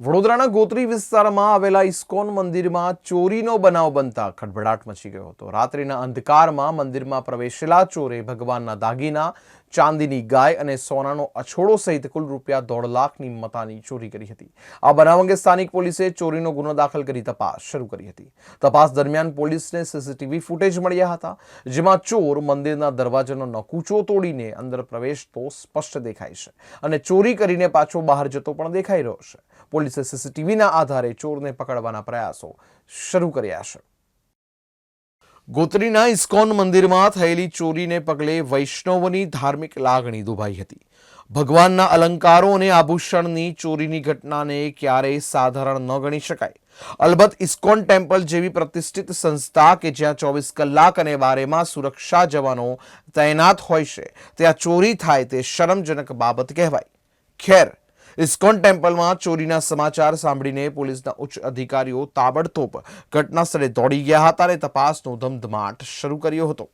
વડોદરાના ગોત્રી વિસ્તારમાં આવેલા ઇસ્કોન મંદિરમાં ચોરીનો બનાવ બનતા ખળભળાટ મચી ગયો હતો. રાત્રિના અંધકારમાં મંદિરમાં પ્રવેશેલા ચોરે ભગવાનના દાગીના ચાંદીની ગાય અને સોનાનો અછોડો સહિત કુલ રૂપિયા દોઢ લાખની મતાની ચોરી કરી હતી. આ બનાવ અંગે સ્થાનિક પોલીસે ચોરીનો ગુનો દાખલ કરી તપાસ શરૂ કરી હતી. તપાસ દરમિયાન પોલીસને સીસીટીવી ફૂટેજ મળ્યા હતા, જેમાં ચોર મંદિરના દરવાજાનો નકૂચો તોડીને અંદર પ્રવેશતો સ્પષ્ટ દેખાય છે અને ચોરી કરીને પાછો બહાર જતો પણ દેખાઈ રહ્યો છે. પોલીસે સીસીટીવીના આધારે ચોરને પકડવાના પ્રયાસો શરૂ કર્યા છે. ગોત્રીના ઇસ્કોન મંદિરમાં થયેલી ચોરીને પગલે વૈષ્ણવોની ધાર્મિક લાગણી દુભાઈ હતી. ભગવાનના અલંકારો અને આભૂષણની ચોરીની ઘટનાને ક્યારેય સાધારણ ન ગણી શકાય. અલબત્ત ઇસ્કોન ટેમ્પલ જેવી પ્રતિષ્ઠિત સંસ્થા કે જ્યાં ચોવીસ કલાક અને બારેમાં સુરક્ષા જવાનો તૈનાત હોય છે, ત્યાં ચોરી થાય તે શરમજનક બાબત કહેવાય. ખેર ઇસ્કોન ટેમ્પલમાં ચોરીના સમાચાર સાંભળીને પોલીસના ઉચ્ચ અધિકારીઓ તાબડતોબ ઘટના સ્થળે દોડી ગયા હતા અને તપાસનો ધમધમાટ શરૂ કર્યો હતો.